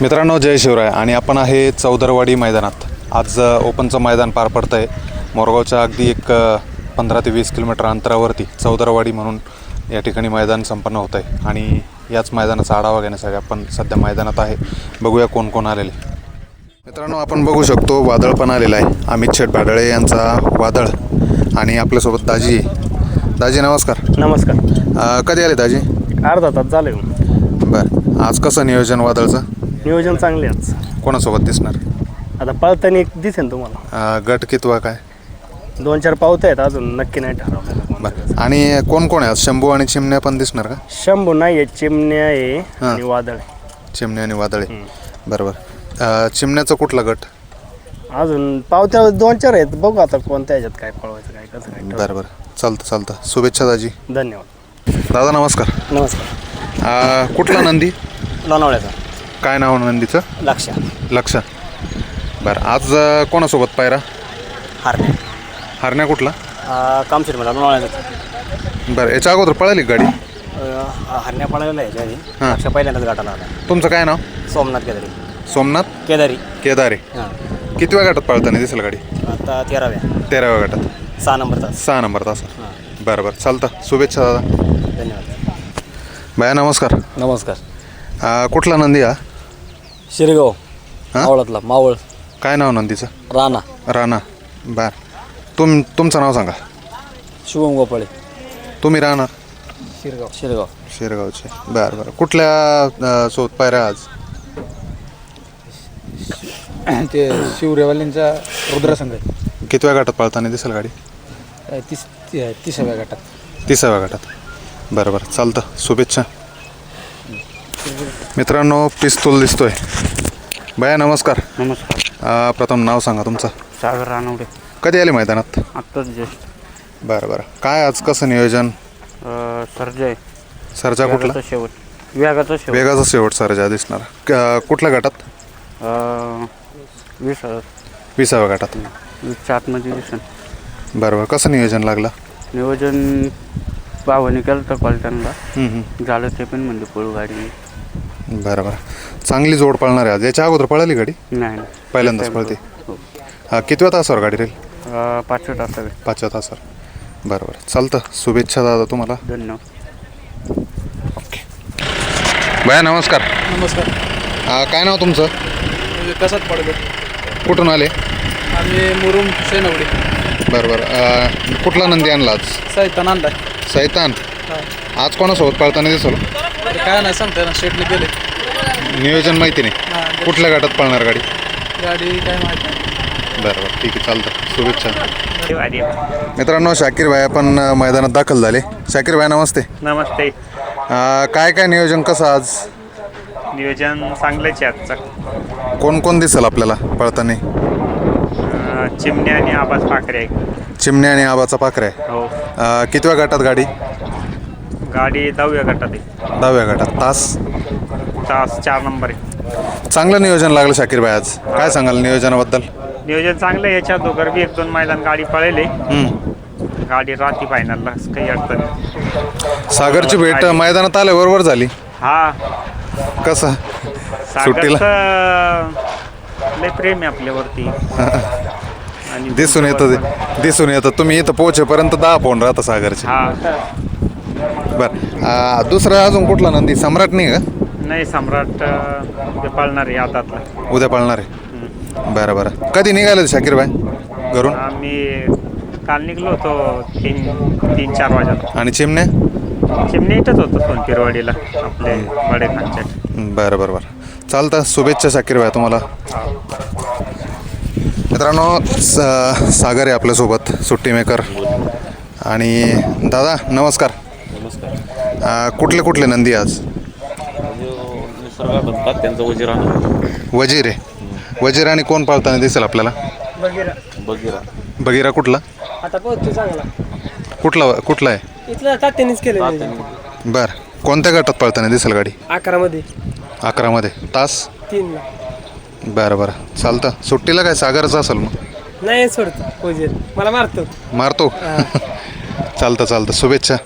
मित्रांनो जय शिवराय. आणि आपण आहे चौदरवाडी मैदानात. आज ओपनचं मैदान पार पडतं आहे मोरगावच्या अगदी एक पंधरा ते वीस किलोमीटर अंतरावरती चौदरवाडी म्हणून या ठिकाणी मैदान संपन्न होत आहे आणि याच मैदानाचा आढावा घेण्यासाठी आपण सध्या मैदानात आहे. बघूया कोण कोण आलेले. मित्रांनो आपण बघू शकतो वादळ पण आलेला आहे. अमित शेठ भाडळे यांचा वादळ. आणि आपल्यासोबत दाजी. दाजी नमस्कार. नमस्कार. कधी आले दाजी? अर्धा तास झाले. बरं. आज कसं नियोजन वादळचं? नियोजन चांगले आज कोणासोबत दिसणार? आता पळताना एक दिसेल तुम्हाला. अ, गट कितवा काय? दोन चार पावत आहेत अजून नक्की नाही ठरवलं बरं. आणि कोण कोण आहे? शंभू आणि चिमण्या पण दिसणार का? शंभू नाही आहे चिमण्या आहे हां. आणि वादळ. आहे चिमण्या आणि वादळे. बरोबर. अ, चिमण्याचा कुठला गट? अजून पावत्या दोन चार आहेत बघू आता कोणत्या ह्याच्यात काय पळवायचं काय कसं काय बरं बरं चालतं चालतं. शुभेच्छा दाजी. धन्यवाद. दादा नमस्कार. नमस्कार. अ, कुठला नंदी? लोणावळ्याचा. काय नाव नंदीचं? लक्ष लक्ष. बरं आज अ, कोणासोबत पायरा? हारणे हरण्या कुठला? कामशेट मला लोणावळ्याचा बरं याच्या अगोदर पळाली का गाडी? हरण्या पळायला आहे त्याची हां. लक्ष पहिल्यांदाच गाठाला आला तुमचं काय नाव? सोमनाथ केदारी. सोमनाथ केदारी. केदारे. हां. किती वेळ गटात पळताना दिसेल गाडी? आता तेराव्या. तेराव्या गटात सहा नंबर तास. सहा नंबर तास. हां. बरं बरं. चालतं. शुभेच्छा दादा. धन्यवाद. बाया नमस्कार. नमस्कार. अ, कुठला नंदी हा? शिरगाव हां? मावळातला मावळ. काय नाव नंदीचं? राणा. राणा. बर. तुम तुमचं नाव सांगा. शुभम गोपाळे. तुम्ही राहणार? शिरगाव. शिरगाव. शिरगावचे. बरं बरं. कुठल्या सोबत पायऱ्या आज? ते शिवरेवालींचा रुद्रसंघ आहे. कितव्या गटात पळताना दिसेल गाडी? अ, तीस ती- तिसाव्या गटात तिसाव्या गटात बरं बरं. चालतं. शुभेच्छा. मित्रांनो पिस्तूल दिसतोय. बाया नमस्कार. नमस्कार. अ, प्रथम नाव सांगा तुमचं. सागर रानवडे. कधी आले मैदानात? आत्ताच जस्ट बरं बरं. काय आज कसं नियोजन? सर्जय सरजा कुठला? शेवट. व्यागाचा शेवट. वेगाचा शेवट सरजा दिसणार. क- कुठल्या गटात? वीस विसाव्या गटात. वीसच्या आतमध्ये दिसन. बरं बरं. कसं नियोजन लागलं? नियोजन भावाने केलं तर कॉलटनला हम्म, हम्म. झालं ते पण म्हणजे पळू गाडी बरं बरं. चांगली जोड पळणार आहे आज. याच्या अगोदर पळाली गाडी? नाही पहिल्यांदाच पळते. हो. हा कितव्या तासावर गाडी राहील? पाचव्या तासावे पाचव्या तासावर. बरं बरं. चालतं. शुभेच्छा दादा तुम्हाला. धन्यवाद. ओके. बाया नमस्कार. नमस्कार. काय नाव तुमचं? कसात पडगड कुठून आले? आम्ही मुरुम सेनवडी बरं बरं. अं, कुठला नंदी आणला आज? साहित्यान आणलाय. सैतान. आज कोणासोबत पळताना दिसल? ते काय नाही सांगताय ना शेटने गेले. नियोजन माहिती नाही. कुठल्या गटात पळणार गाडी? गाडी काय माहिती नाही. बरं बरं ठीक आहे चालतं. शुभेच्छा. मित्रांनो शाकीर भाई पण मैदानात दाखल झाले. शाकीर भाई नमस्ते. नमस्ते. अं, काय काय नियोजन कसं आज? नियोजन चांगलंच आहे आजचं. कोण कोण दिसेल आपल्याला पळताना? अं, चिमण्या आणि आवाज पाखरे आहे चिमण्या आणि आबाचा पाखरे. आहे हो. अं, कितव्या गटात गाडी? गाडी दहाव्या गटात आहे. दहाव्या गटात. तास? तास चार नंबर आहे. चांगलं नियोजन लागलं शाकीर भाई आज. काय सांगाल नियोजनाबद्दल? नियोजन चांगलं आहे. याच्या दोघर बी एक दोन मैदान गाडी पळेले हम्म. गाडी राहती फायनलला काही अडचण नाही. सागरची भेट मैदानात आल्याबरोबर झाली. हा. कसं? सुट्टीला? लय प्रेम आहे आपल्यावरती. आणि दिसून येतं ते. दिसून येतं. तुम्ही इथं पोहोचेपर्यंत दहा फोन राहता सागरचे. हा. बरं. दुसरा अजून कुठला नंदी? सम्राट नाही का? नाही सम्राट अं, ते पळणार आहे आतातला. उद्या पळणार आहे. बरं बरं. कधी निघाले शाकीर भाई? घरून? आम्ही काल निघलो होतो तीन तीन चार वाजता आणि चिमण्या? चिमणी इथंच होतो सोनपिरवाडीला आपले बडे खानच्या बरं बरं बरं. चालतं. शुभेच्छा शाकीर भाई तुम्हाला. मित्रांनो स- सागर आहे आपल्यासोबत सुट्टी मेकर. आणि दादा नमस्कार. कुठले कुठले नंदी आज? निसर्गात म्हणतात त्यांचं वजीर वजीर आहे. वजीर आणि कोण पाळताना दिसेल आपल्याला? बघिरा. बगिरा कुठला? आता पोहोचतो चांगला. कुठला कुठला आहे? इथलं तात्यानेच केलं बरं. कोणत्या गटात पळताना दिसेल गाडी? अकरामध्ये. अकरामध्ये. तास? तीनला. बरं बरं. चालतं. सुट्टीला काय सागरचं असेल मग? नाही सोडतो मला मारतो. मारतो? चालतं चालतं. शुभेच्छा.